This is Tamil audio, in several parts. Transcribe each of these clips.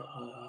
uh,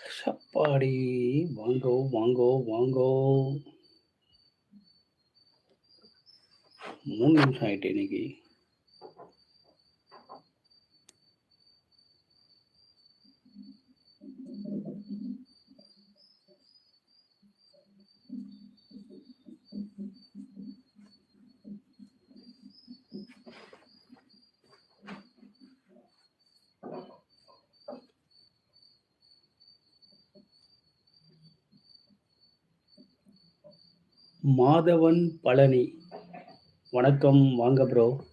சப்பாடி! வாங்கோ, வாங்கோ, வாங்கோ! 3 நிமிஷம் ஆயிட்டு மாதவன் பழனி. வணக்கம். வாங்க ப்ரோ.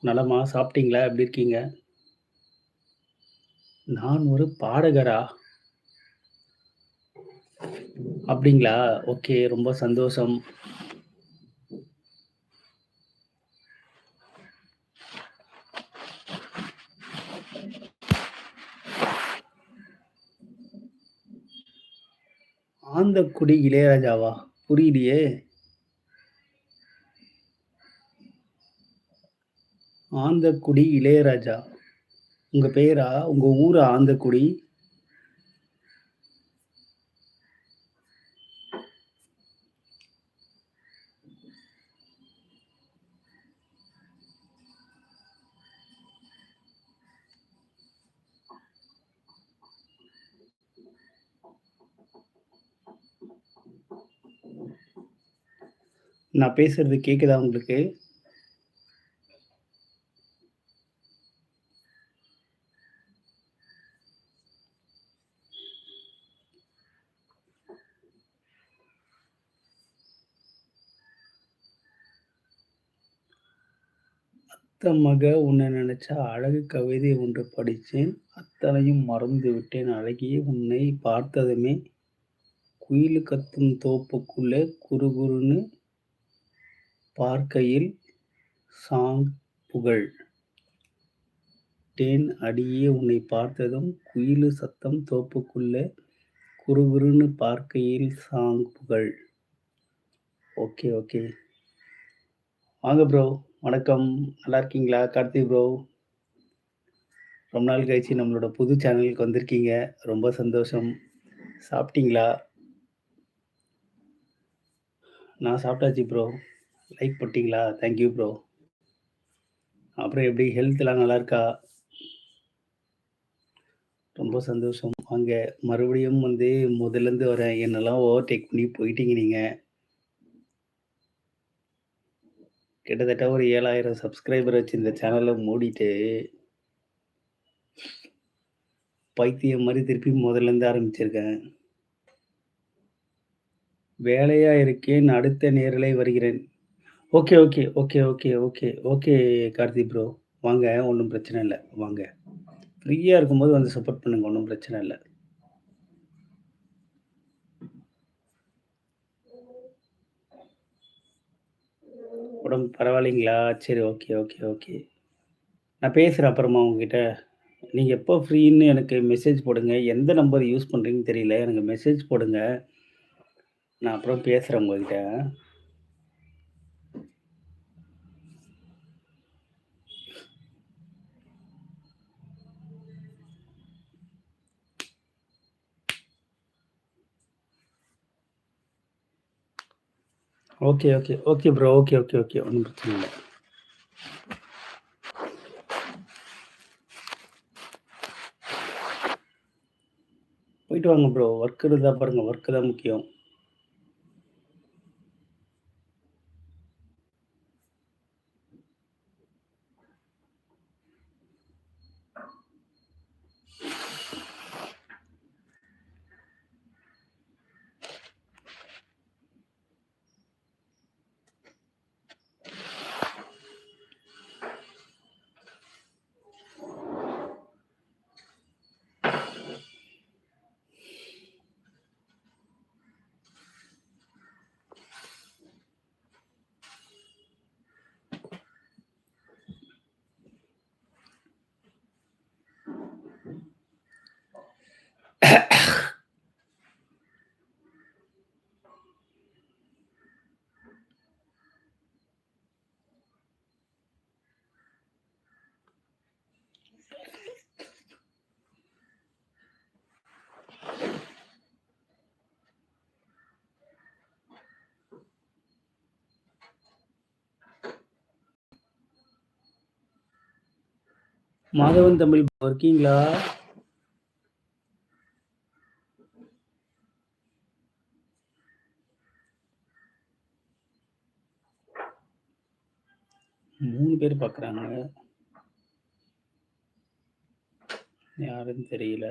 நலமா? சாப்பிட்டீங்களா? எப்படி இருக்கீங்க? நான் ஒரு பாடகரா? அப்படிங்களா? ஓகே. ரொம்ப சந்தோஷம். ஆந்தக்குடி இளையராஜாவா? புரியலையே! ஆந்தக்குடி இளையராஜா. உங்க பெயரா? உங்க ஊரா ஆந்தக்குடி? நான் பேசுறது கேக்குதா உங்களுக்கு? அத்த மக உன்னை நினச்சா அழகு கவிதை ஒன்று படித்தேன் அத்தனையும் மறந்து விட்டேன் அழகியே உன்னை பார்த்ததுமே. குயிலு கத்தும் தோப்புக்குள்ளே குறுகுறுன்னு பார்க்கையில் சாங் புகழ். டேன் அடியே உன்னை பார்த்ததும் குயிலு சத்தம் தோப்புக்குள்ளே குறுகுறுன்னு பார்க்கையில் சாங் புகழ். Okay, okay. வாங்க ப்ரோ. வணக்கம். நல்லா இருக்கீங்களா? கார்த்தி ப்ரோ. ரொம்ப நாள் கழிச்சு நம்மளோட புது சேனலுக்கு வந்திருக்கீங்க. ரொம்ப சந்தோஷம். சாப்பிட்டீங்களா? நான் சாப்பிட்டாச்சு ப்ரோ. லைக் போட்டீங்களா? Thank you bro. அப்புறம் எப்படி ஹெல்த்லாம் நல்லா இருக்கா? ரொம்ப சந்தோஷம். வாங்க. மறுபடியும் வந்து முதல்லேருந்து வரேன். என்னெல்லாம் ஓவர்டேக் பண்ணி போயிட்டீங்க நீங்கள் கிட்டத்தட்ட ஒரு 7000 சப்ஸ்கிரைபர் வச்சு இந்த சேனலை மூடிட்டு பைத்தியம் மாதிரி திருப்பி முதல்லேருந்து ஆரம்பிச்சிருக்கேன். வேலையாக இருக்கேன். அடுத்த நேரலை வருகிறேன். Okay, okay, okay, okay, okay, okay Karthi bro. வாங்க. ஒண்ணும் பிரச்சனை இல்ல. வாங்க. ஃப்ரீயா இருக்கும்போது வந்து சப்போர்ட் பண்ணுங்க. ஒண்ணும் பிரச்சனை இல்ல. உடம்பு பரவாயில்லைங்களா? சரி. Okay, okay, okay. நான் பேசுறேன் அப்புறமா உங்ககிட்ட. நீங்க எப்போ ஃப்ரீன்னு எனக்கு மெசேஜ் போடுங்க. எந்த நம்பர் யூஸ் பண்றீங்கன்னு தெரியல. எனக்கு மெசேஜ் போடுங்க. நான் அப்புறம் பேசுறேன் உங்ககிட்ட. Okay, okay, okay bro. Okay, okay, okay. ஒன்றும் பிரச்சனை இல்லை போயிட்டு வாங்க ப்ரோ. ஒர்க் இருந்தால் பாருங்கள் ஒர்க்கு தான் முக்கியம். மாதவன் தமிழ் இருக்கீங்களா? மூணு பேர் பார்க்குறாங்க. யாருன்னு தெரியல.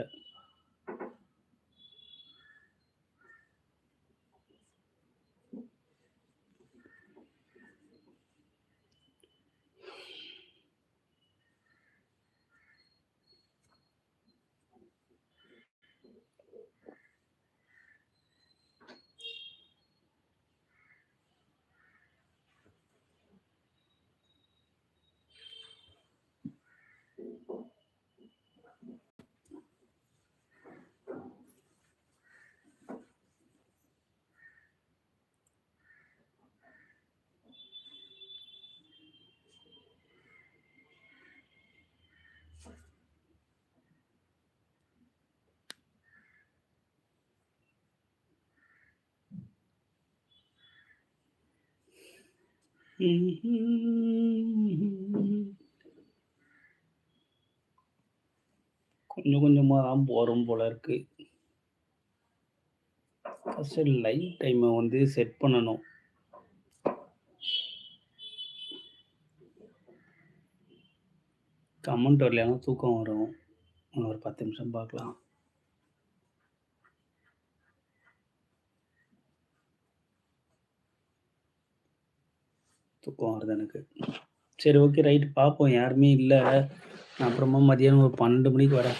கொஞ்சம் கொஞ்சமாக தான் போகிறோம் போல இருக்கு. ஃபர்ஸ்ட்டு லைட் டைமை வந்து செட் பண்ணணும். கமெண்ட் வரலையான தூக்கம் வரும். ஒரு 10 நிமிஷம் பார்க்கலாம். தூக்கம் வருது எனக்கு. சரி ஓகே ரைட் பார்ப்போம். யாருமே இல்லை நான் அப்புறமா மதியானம் ஒரு 12 மணிக்கு வரேன்.